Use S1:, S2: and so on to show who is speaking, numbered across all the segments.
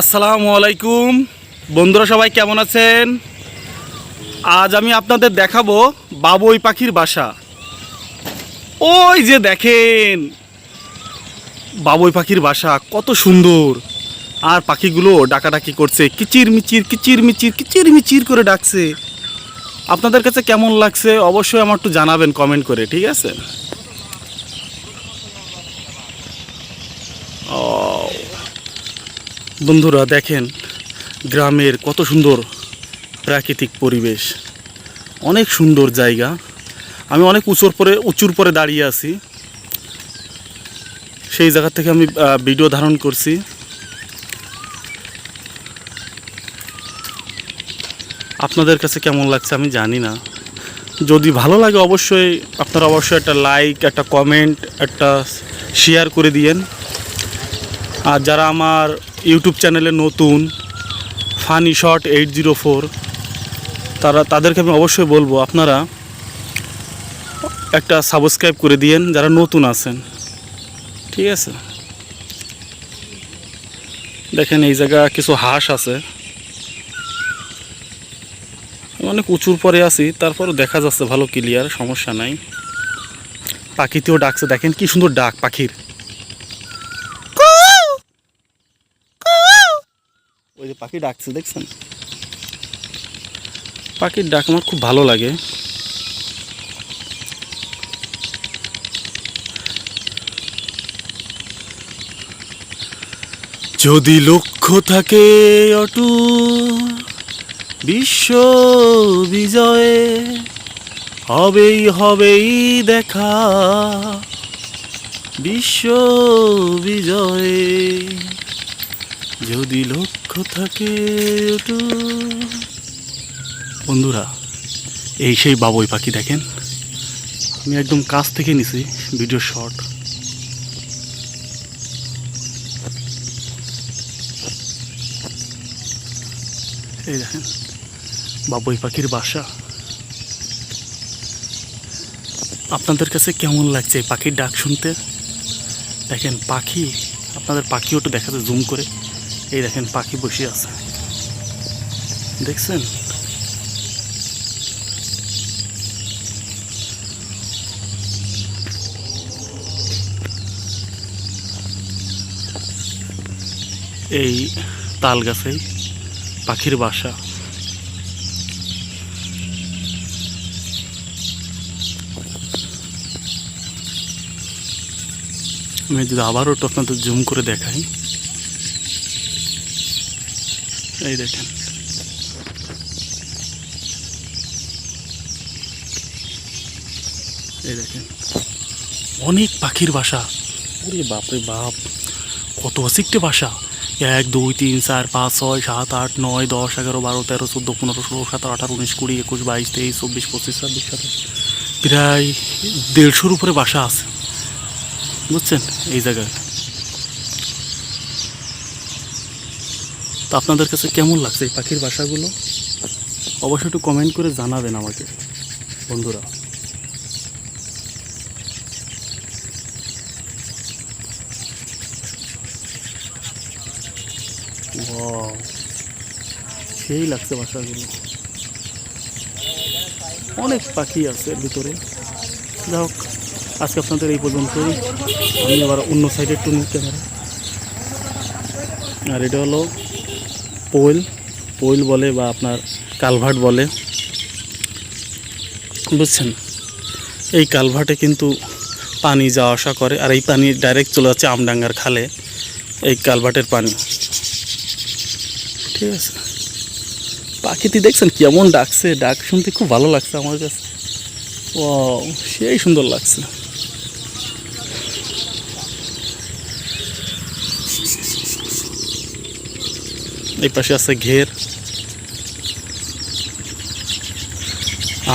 S1: আসসালামু আলাইকুম বন্ধুরা সবাই কেমন আছেন আজ আমি আপনাদের দেখাবো বাবুই পাখির বাসা ওই যে দেখেন বাবুই পাখির বাসা কত সুন্দর আর পাখিগুলো ডাকাডাকি করছে কিচির মিচির কিচির মিচির কিচির মিচির করে ডাকছে আপনাদের কাছে কেমন লাগছে অবশ্যই আমার একটু জানাবেন কমেন্ট করে ঠিক আছে বন্ধুরা দেখেন গ্রামের কত সুন্দর প্রাকৃতিক পরিবেশ অনেক সুন্দর জায়গা আমি অনেক উঁচুর পরে উঁচুর পরে দাঁড়িয়ে আছি সেই জায়গা থেকে আমি ভিডিও ধারণ করছি আপনাদের কাছে কেমন লাগছে আমি জানি না যদি ভালো লাগে অবশ্যই আপনারা অবশ্যই একটা লাইক একটা কমেন্ট একটা শেয়ার করে দিয়েন আর যারা আমার ইউটিউব চ্যানেলে নতুন funny shot eight zero four তারা তাদেরকে আমি অবশ্যই বলবো আপনারা একটা সাবস্ক্রাইব করে দিয়েন যারা নতুন আছেন ঠিক আছে দেখেন এই জায়গা কিছু হাঁস আছে অনেক উঁচুর পরে আছি তারপরও দেখা যাচ্ছে ভালো ক্লিয়ার সমস্যা নাই পাখিতেও ডাকছে দেখেন কি সুন্দর ডাক পাখির ওই যে পাখি ডাকছে দেখছেন পাখির ডাক আমার খুব ভালো লাগে যদি লক্ষ্য থাকে অটু বিশ্ব বিজয়ে হবেই হবেই দেখা বিশ্ব বিজয়ে যদি লক্ষ্য থাকে বন্ধুরা এই সেই বাবুই পাখি দেখেন আমি একদম কাছ থেকে নিছি ভিডিও শর্ট এই দেখেন বাবুই পাখির বাসা আপনাদের কাছে কেমন লাগছে পাখির ডাক শুনতে দেখেন পাখি আপনাদের পাখিও তো দেখাতে জুম করে এই দেখেন পাখি বসে আছে দেখছেন এই তাল গাছেই পাখির বাসা আমি যদি আবারও একটু আপনাদের জুম করে দেখাই এই দেখেন এই দেখেন অনেক পাখির বাসা ওরে বাপরে বাপ কত অসিকটে বাসা এক দুই তিন চার পাঁচ ছয় সাত আট নয় দশ এগারো বারো তেরো চোদ্দো পনেরো ষোলো সতেরো আঠারো উনিশ কুড়ি একুশ বাইশ তেইশ চব্বিশ পঁচিশ ছাব্বিশ সাতাশ প্রায় দেড়শোর উপরে বাসা আছে বুঝছেন এই জায়গায় তো আপনাদের কাছে কেমন লাগছে এই পাখির বাসাগুলো অবশ্যই একটু কমেন্ট করে জানাবেন আমাকে বন্ধুরা সেই লাগছে বাসাগুলো অনেক পাখি আছে ভিতরে যাই হোক আজকে আপনাদের এই পর্যন্তই আমি আবার অন্য সাইডে টুন ক্যামেরা আর এটা হলো পোল পোল বলে বা আপনার কালভার্ট বলে বুঝছেন এই কালভার্টে কিন্তু পানি যাওয়া আসা করে আর এই পানি ডাইরেক্ট চলে যাচ্ছে আমডাঙ্গার খালে এই কালভার্টের পানি ঠিক আছে পাখিটি দেখছেন কেমন ডাকছে ডাক শুনতে খুব ভালো লাগছে আমার কাছে ও সেই সুন্দর লাগছে এই পাশে আছে ঘের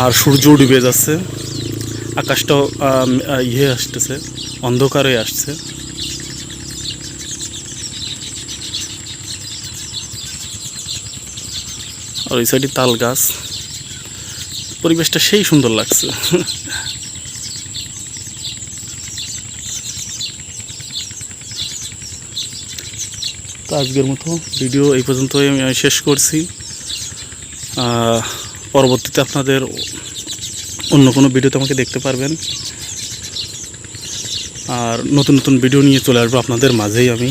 S1: আর সূর্য ডুবে যাচ্ছে আকাশটাও ইয়ে আসতেছে অন্ধকার হয়ে আসছে আর ওই সাইডে তাল গাছ পরিবেশটা সেই সুন্দর লাগছে তো আজকের মতো ভিডিও এই পর্যন্তই আমি শেষ করছি পরবর্তীতে আপনাদের অন্য কোনো ভিডিওতে আমাকে দেখতে পারবেন আর নতুন নতুন ভিডিও নিয়ে চলে আসবো আপনাদের মাঝেই আমি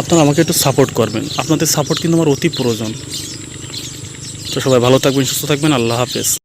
S1: আপনারা আমাকে একটু সাপোর্ট করবেন আপনাদের সাপোর্ট কিন্তু আমার অতি প্রয়োজন তো সবাই ভালো থাকবেন সুস্থ থাকবেন আল্লাহ হাফেজ